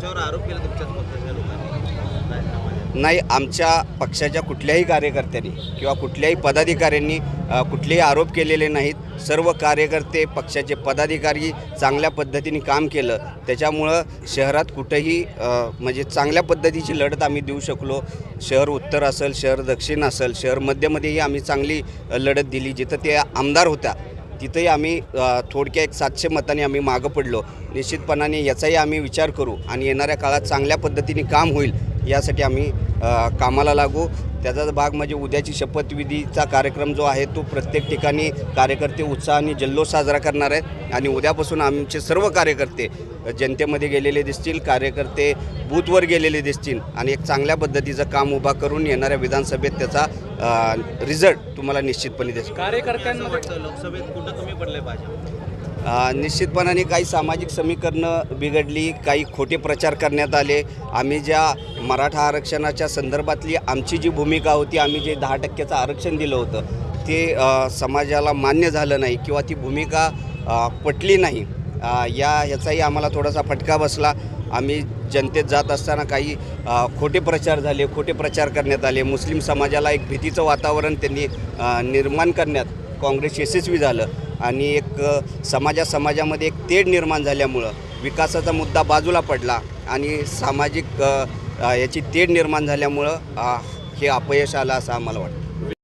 तुमच्यावर आरोप केला तुमच्याच पक्षाच्या लोकांनी? नाही आमच्या पक्षाच्या कुठल्याही कार्यकर्त्यांनी किंवा कुठल्याही पदाधिकाऱ्यांनी अ, कुठलेही आरोप केलेले नाहीत. सर्व कार्यकर्ते पक्षाचे पदाधिकारी चांगल्या पद्धतीने काम केलं. त्याच्यामुळं शहरात कुठंही अ, म्हणजे चांगल्या पद्धतीची लढत आम्ही देऊ शकलो. शहर उत्तर असेल शहर दक्षिण असेल शहर मध्यमध्येही आम्ही चांगली अ, लढत दिली. जिथं ते आमदार होत्या तिथंही आम्ही थोडक्या एक सातशे मतांनी आम्ही मागं पडलो. निश्चितपणाने याचाही आम्ही विचार करू आणि येणाऱ्या काळात चांगल्या पद्धतीने काम होईल यासाठी आम्ही कामाला लागू. त्याचाच भाग म्हणजे उद्याची शपथविधीचा कार्यक्रम जो आहे तो प्रत्येक ठिकाणी कार्यकर्ते उत्साहाने जल्लोष साजरा करणार आहेत. आणि उद्यापासून आमचे सर्व कार्यकर्ते जनतेमध्ये गेलेले दिसतील कार्यकर्ते बूथवर गेलेले दिसतील आणि एक चांगल्या पद्धतीचं काम उभा करून येणाऱ्या विधानसभेत त्याचा रिझल्ट तुम्हाला निश्चितपणे दिसेल. असं कार्यकर्त्यांमध्ये वाटतं लोकसभेत कुठं कमी पडले भाजप? अ, निश्चितपणाने काही सामाजिक समीकरणं बिघडली काही खोटे प्रचार करण्यात आले. आम्ही ज्या मराठा आरक्षणाच्या संदर्भातली आमची जी भूमिका होती आम्ही जे दहा टक्क्याचं आरक्षण दिलं होतं ते समाजाला मान्य झालं नाही किंवा ती भूमिका पटली नाही. या याचाही आम्हाला थोडासा फटका बसला. आम्ही जनतेत जात असताना काही खोटे प्रचार झाले खोटे प्रचार करण्यात आले. मुस्लिम समाजाला एक भीतीचं वातावरण त्यांनी निर्माण करण्यात काँग्रेस यशस्वी झालं आणि एक समाजा समाजामध्ये एक तेढ निर्माण झाल्यामुळं विकासाचा मुद्दा बाजूला पडला आणि सामाजिक याची तेढ निर्माण झाल्यामुळं हे अपयश आलं असं आम्हाला वाटतं.